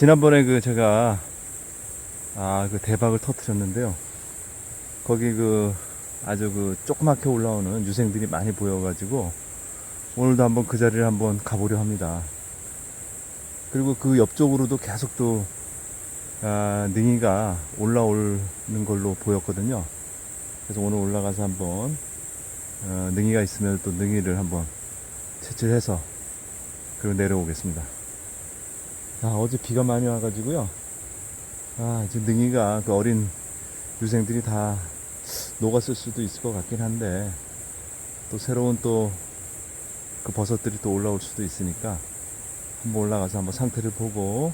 지난번에 그 제가 아 그 대박을 터뜨렸는데요. 거기 그 아주 그 조그맣게 올라오는 유생들이 많이 보여가지고 오늘도 한번 그 자리를 한번 가보려 합니다. 그리고 그 옆쪽으로도 계속 또 아, 능이가 올라오는 걸로 보였거든요. 그래서 오늘 올라가서 한번 어, 능이가 있으면 또 능이를 한번 채취해서 그리고 내려오겠습니다. 아, 어제 비가 많이 와가지고요. 아, 이제 능이가 그 어린 유생들이 다 녹았을 수도 있을 것 같긴 한데 또 새로운 또 그 버섯들이 또 올라올 수도 있으니까 한번 올라가서 한번 상태를 보고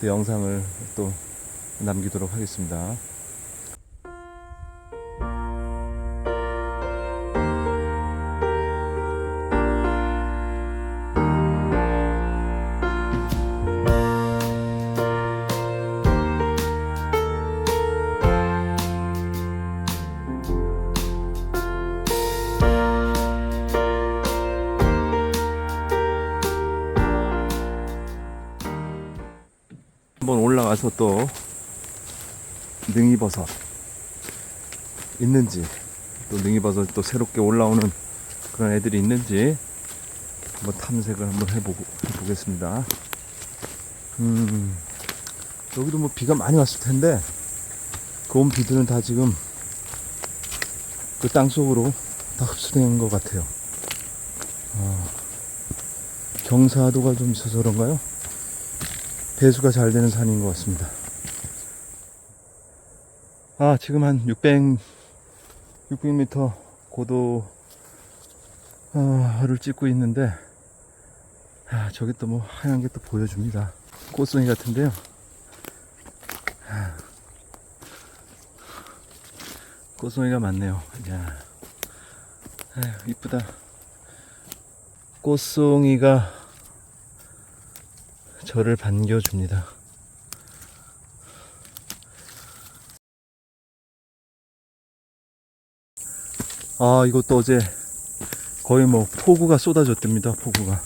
또 영상을 또 남기도록 하겠습니다. 올라가서 또 능이버섯 있는지 또 능이버섯 또 새롭게 올라오는 그런 애들이 있는지 한번 탐색을 한번 해보고 해보겠습니다. 음 여기도 뭐 비가 많이 왔을 텐데 그 온 비들은 다 지금 그 땅 속으로 다 흡수된 것 같아요. 아, 경사도가 좀 있어서 그런가요? 배수가 잘 되는 산인 것 같습니다. 아, 지금 한 600, 600m 고도를 찍고 있는데, 아, 저기 또 뭐 하얀 게 또 보여줍니다. 꽃송이 같은데요. 아, 꽃송이가 많네요. 야, 이쁘다. 꽃송이가 저를 반겨줍니다. 아, 이것도 어제 거의 뭐 폭우가 쏟아졌답니다, 폭우가.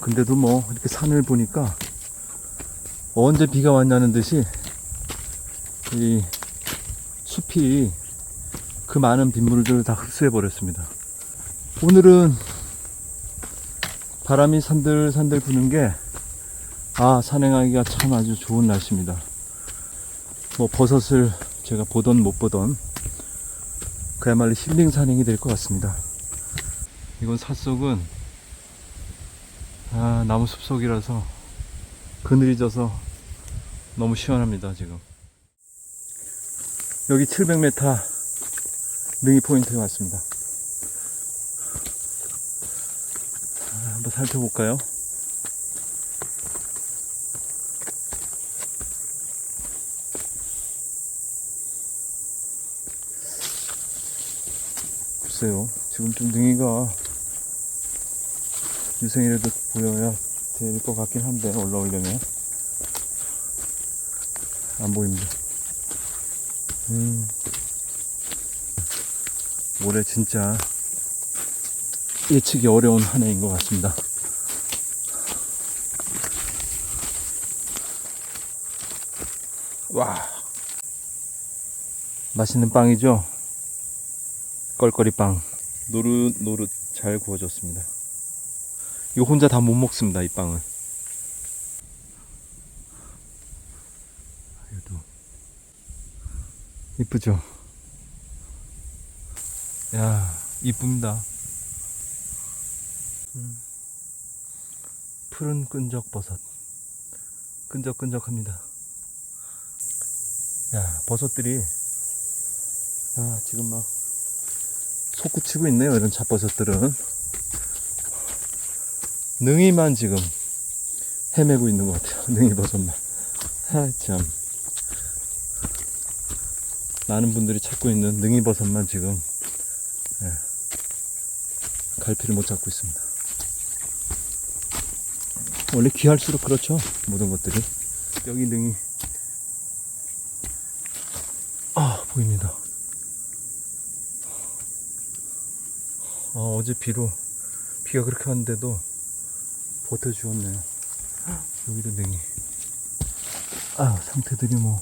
근데도 뭐 이렇게 산을 보니까 언제 비가 왔냐는 듯이 이 숲이 그 많은 빗물들을 다 흡수해 버렸습니다. 오늘은 바람이 산들산들 부는 게, 아, 산행하기가 참 아주 좋은 날씨입니다. 뭐, 버섯을 제가 보던 못 보던, 그야말로 힐링 산행이 될 것 같습니다. 이건 삿속은, 아, 나무 숲속이라서, 그늘이 져서 너무 시원합니다, 지금. 여기 700m 능이 포인트에 왔습니다. 한번 살펴볼까요? 글쎄요, 지금 좀 능이가 유생이라도 보여야 될 것 같긴 한데, 올라오려면. 안 보입니다. 음. 올해 진짜 예측이 어려운 한 해인 것 같습니다. 와. 맛있는 빵이죠? 껄껄이 빵. 노릇, 노릇 잘 구워졌습니다. 이거 혼자 다 못 먹습니다, 이 빵은. 얘도. 이쁘죠? 야, 이쁩니다. 푸른 끈적 버섯. 끈적끈적합니다. 야, 버섯들이, 아, 지금 막, 솟구치고 있네요. 이런 잡버섯들은. 능이만 지금 헤매고 있는 것 같아요. 능이 버섯만. 아, 참. 많은 분들이 찾고 있는 능이 버섯만 지금, 예, 갈피를 못 잡고 있습니다. 원래 귀할수록 그렇죠. 모든 것들이. 여기 능이. 아, 보입니다. 아, 어제 비로, 비가 그렇게 왔는데도 버텨주었네요. 여기도 능이. 아, 상태들이 뭐,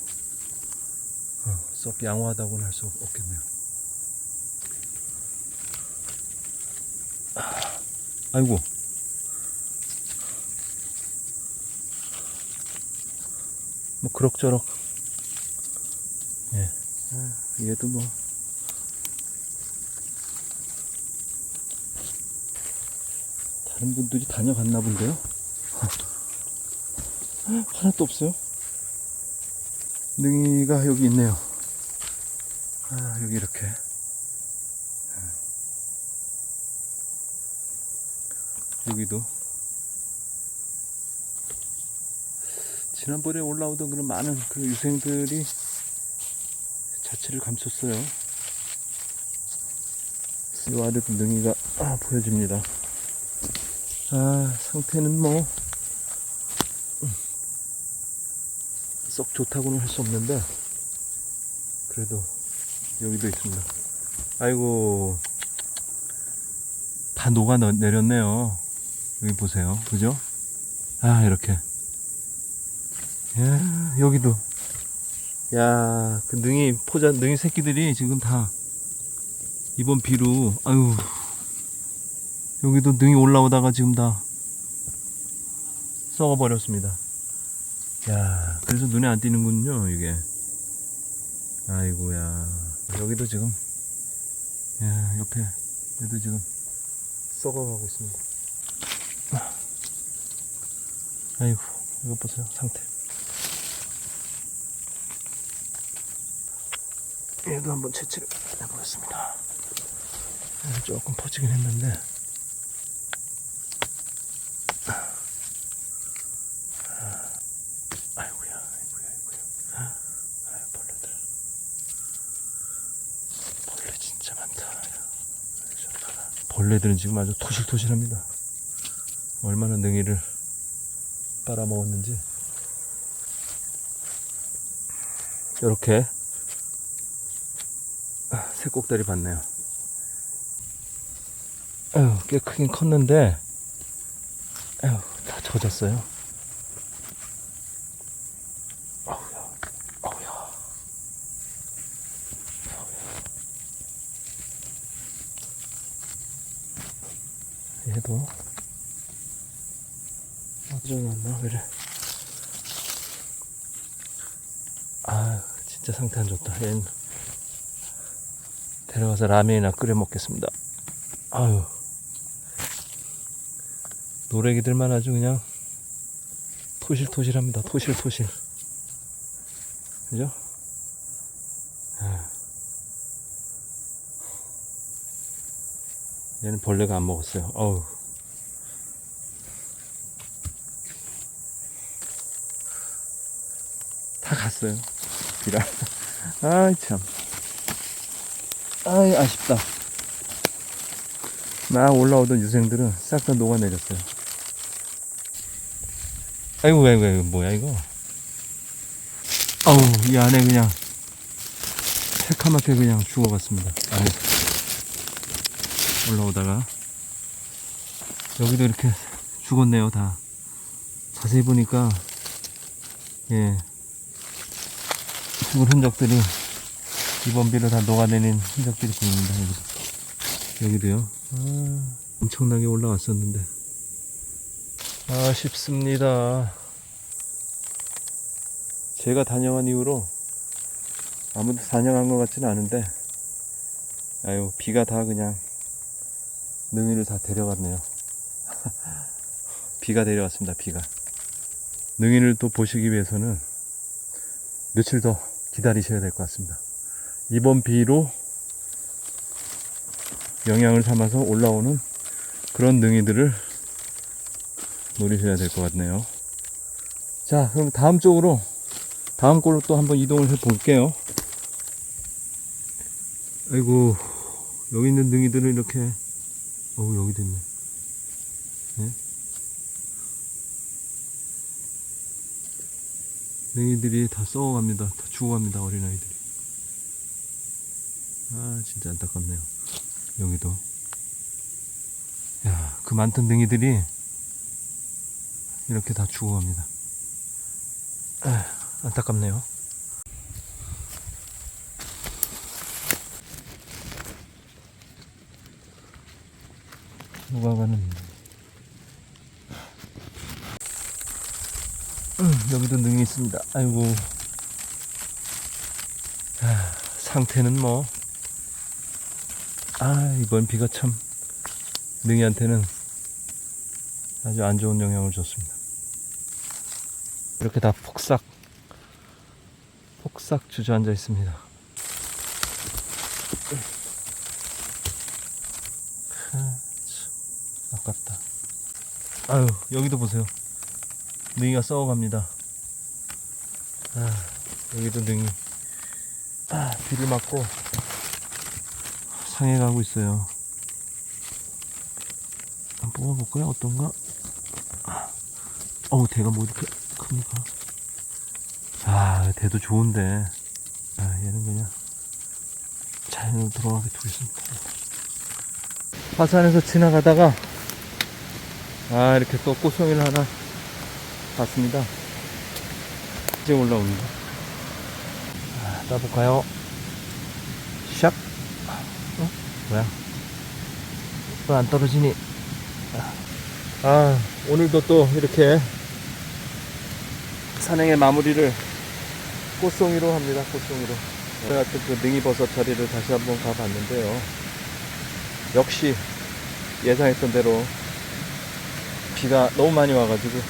어, 썩 양호하다고는 할 수 없겠네요. 아, 아이고. 뭐, 그럭저럭. 예. 아, 얘도 뭐. 다른 분들이 다녀갔나 본데요? 하나도 없어요. 능이가 여기 있네요. 아, 여기 이렇게. 여기도. 지난번에 올라오던 그런 많은 그 유생들이 자체를 감췄어요. 이 아래도 능이가 아, 보여집니다. 아, 상태는 뭐, 음, 썩 좋다고는 할 수 없는데, 그래도 여기도 있습니다. 아이고, 다 녹아 너- 내렸네요. 여기 보세요. 그죠? 아, 이렇게. 야, 여기도. 야, 그 능이, 포자, 능이 새끼들이 지금 다, 이번 비로, 아유, 여기도 능이 올라오다가 지금 다 썩어 버렸습니다. 야, 그래서 눈에 안 띄는군요, 이게. 아이고야. 여기도 지금, 야, 옆에, 얘도 지금 썩어가고 있습니다. 아이고, 이거 보세요, 상태. 얘도 한번 채취를 해보겠습니다. 얘는 조금 퍼지긴 했는데, 벌레들. 정말. 벌레들은 지금 아주 토실토실합니다. 얼마나 능이를 빨아먹었는지. 이렇게 아, 새 꼭다리 봤네요. 아유, 꽤 크긴 컸는데, 아유, 다 젖었어요. 아우야, 아우야. 얘도 어디로 났나 왜래? 아, 진짜 상태 안 좋다. 얘는 데려가서 라면이나 끓여 먹겠습니다. 아유, 노래기들만 아주 그냥 토실토실합니다. 토실토실. 그죠? 얘는 벌레가 안 먹었어요. 어우. 다 갔어요. 비라. 아이, 참. 아이, 아쉽다. 막 올라오던 유생들은 싹 다 녹아내렸어요. 아이고, 아이고, 아이고, 뭐야, 이거. 어우, 이 안에 그냥 새카맣게 그냥 죽어갔습니다. 안에 올라오다가 여기도 이렇게 죽었네요, 다. 자세히 보니까 예 죽은 흔적들이 이번 비로 다 녹아내린 흔적들이 보입니다. 여기도, 여기도 요. 아, 엄청나게 올라왔었는데 아쉽습니다. 제가 다녀간 이후로 아무도 다녀간 것 같지는 않은데 아유 비가 다 그냥 능이를 다 데려갔네요 비가 데려왔습니다 비가 능이를 또 보시기 위해서는 며칠 더 기다리셔야 될 것 같습니다 이번 비로 영향을 삼아서 올라오는 그런 능이들을 노리셔야 될 것 같네요 자 그럼 다음 쪽으로 다음 걸로 또 한번 이동을 해 볼게요. 아이고, 여기 있는 능이들은 이렇게, 어우, 여기도 있네. 네? 능이들이 다 썩어갑니다. 다 죽어갑니다, 어린아이들이. 아, 진짜 안타깝네요. 여기도. 야, 그 많던 능이들이 이렇게 다 죽어갑니다. 아, 안타깝네요. 녹아가는 음, 여기도 능이 있습니다. 아이고 아, 상태는 뭐 아, 이번 비가 참 능이한테는 아주 안 좋은 영향을 줬습니다. 이렇게 다 폭삭, 폭삭 주저앉아 있습니다. 아, 참, 아깝다. 아유, 여기도 보세요. 능이가 썩어갑니다. 아, 여기도 능이. 아, 비를 맞고 상해가고 있어요. 한번 뽑아볼까요? 어떤가? 아, 어우, 대가 뭐 이렇게 큽니까? 아, 대도 좋은데. 아, 얘는 그냥 자연으로 들어가게 두겠습니다. 화산에서 지나가다가, 아, 이렇게 또 꽃송이를 하나 봤습니다. 이제 올라옵니다. 아, 따볼까요? 샥! 어? 뭐야? 왜안 떨어지니? 아, 오늘도 또 이렇게 산행의 마무리를 꽃송이로 합니다. 꽃송이로. 제가 또그 능이버섯 자리를 다시 한번 가봤는데요. 역시 예상했던 대로 비가 너무 많이 와가지고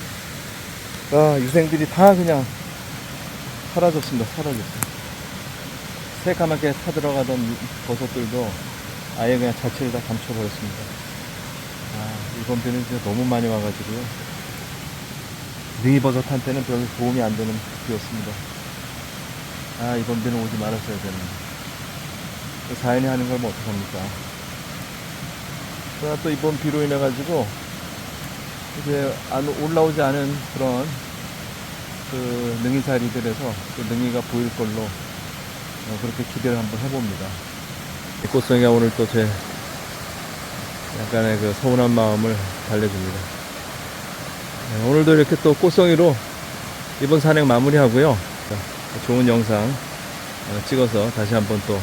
아, 유생들이 다 그냥 사라졌습니다. 사라졌어요. 새까맣게 타들어가던 버섯들도 아예 그냥 자체를 다 감춰버렸습니다. 아, 이번 비는 진짜 너무 많이 와가지고요. 능이버섯한테는 별로 도움이 안 되는 비였습니다. 아, 이번 비는 오지 말았어야 되는데. 그 자연이 하는 걸 뭐 어떡합니까? 그러나 또 이번 비로 인해가지고, 이제 안, 올라오지 않은 그런 그 능이 자리들에서 그 능이가 보일 걸로 어, 그렇게 기대를 한번 해봅니다. 이 꽃송이가 오늘 또 제 약간의 그 서운한 마음을 달래줍니다. 네, 오늘도 이렇게 또 꽃송이로 이번 산행 마무리하고요. 자, 좋은 영상 어, 찍어서 다시 한번 또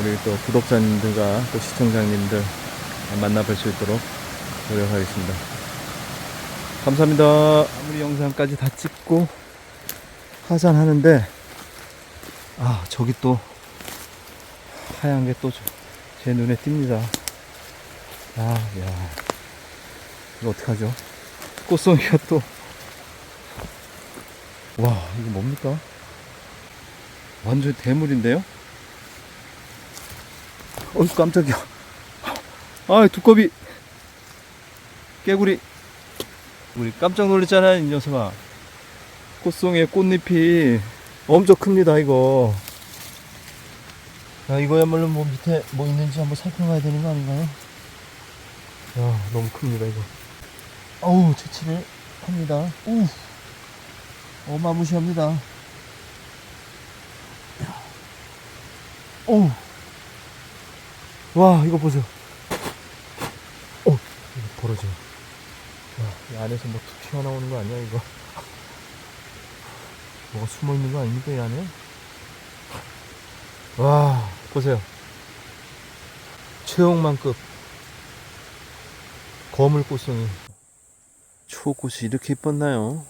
우리 또 구독자님들과 또 시청자님들 만나 뵐 수 있도록 노력하겠습니다. 감사합니다. 마무리 영상까지 다 찍고 하산하는데 아 저기 또 하얀 게 또 제 눈에 띕니다. 아, 야. 이거 어떡하죠? 꽃송이가 또. 와, 이거 뭡니까? 완전 대물인데요? 어이, 깜짝이야. 아, 두꺼비. 깨구리. 우리 깜짝 놀랐잖아요, 이 녀석아. 꽃송이의 꽃잎이 엄청 큽니다, 이거. 야, 이거야말로 뭐 밑에 뭐 있는지 한번 살펴봐야 되는 거 아닌가요? 야, 너무 큽니다, 이거. 어우, 채취를 합니다. 우! 어마무시합니다. 어우! 와, 이거 보세요. 어, 이거 벌어져. 야, 이 안에서 뭐 툭 튀어나오는 거 아니야, 이거? 뭐가 숨어 있는 거 아닙니까, 이 안에? 와, 보세요. 최홍만급 거물 꽃송이. 초꽃이 이렇게 이뻤나요?